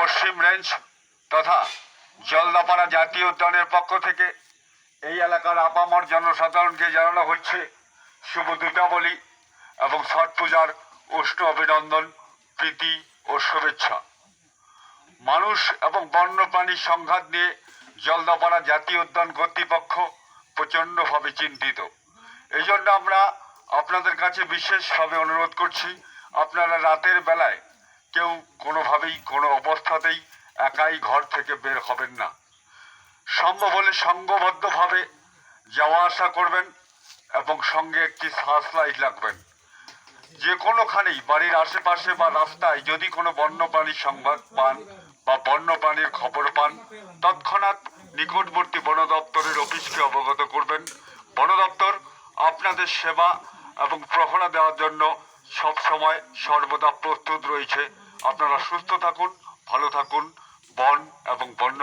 পশ্চিম range তথা জলদাপাড়া জাতীয় উদ্যানের পক্ষ থেকে এই এলাকার আপামর জনসাধারণকে জানানো হচ্ছে শুভ দীপাবলি এবং ছট পূজার উষ্ণ অভিনন্দন, প্রীতি ও শুভেচ্ছা। মানুষ এবং বন্যপ্রাণীর সংঘাত নিয়ে জলদাপাড়া জাতীয় উদ্যান কর্তৃপক্ষ প্রচণ্ডভাবে চিন্তিত। এই জন্য আমরা আপনাদের কাছে বিশেষভাবে অনুরোধ করছি, আপনারা রাতের বেলায় কেউ কোনোভাবেই, কোনো অবস্থাতেই একাই ঘর থেকে বের হবেন না। সম্ভব হলে সংঘবদ্ধভাবে যাওয়া আসা করবেন এবং সঙ্গে একটি সার্চ লাইট রাখবেন। যে কোনোখানেই বাড়ির আশেপাশে বা রাস্তায় যদি কোনো বন্যপ্রাণীর সংবাদ পান বা বন্যপ্রাণীর খবর পান, তৎক্ষণাৎ নিকটবর্তী বন দপ্তরের অফিসকে অবগত করবেন। বন দপ্তর আপনাদের সেবা এবং প্রহরা দেওয়ার জন্য সব সময় সর্বদা প্রস্তুত রয়েছে। আপনারা সুস্থ থাকুন ভালো থাকুন বন এবং বন্য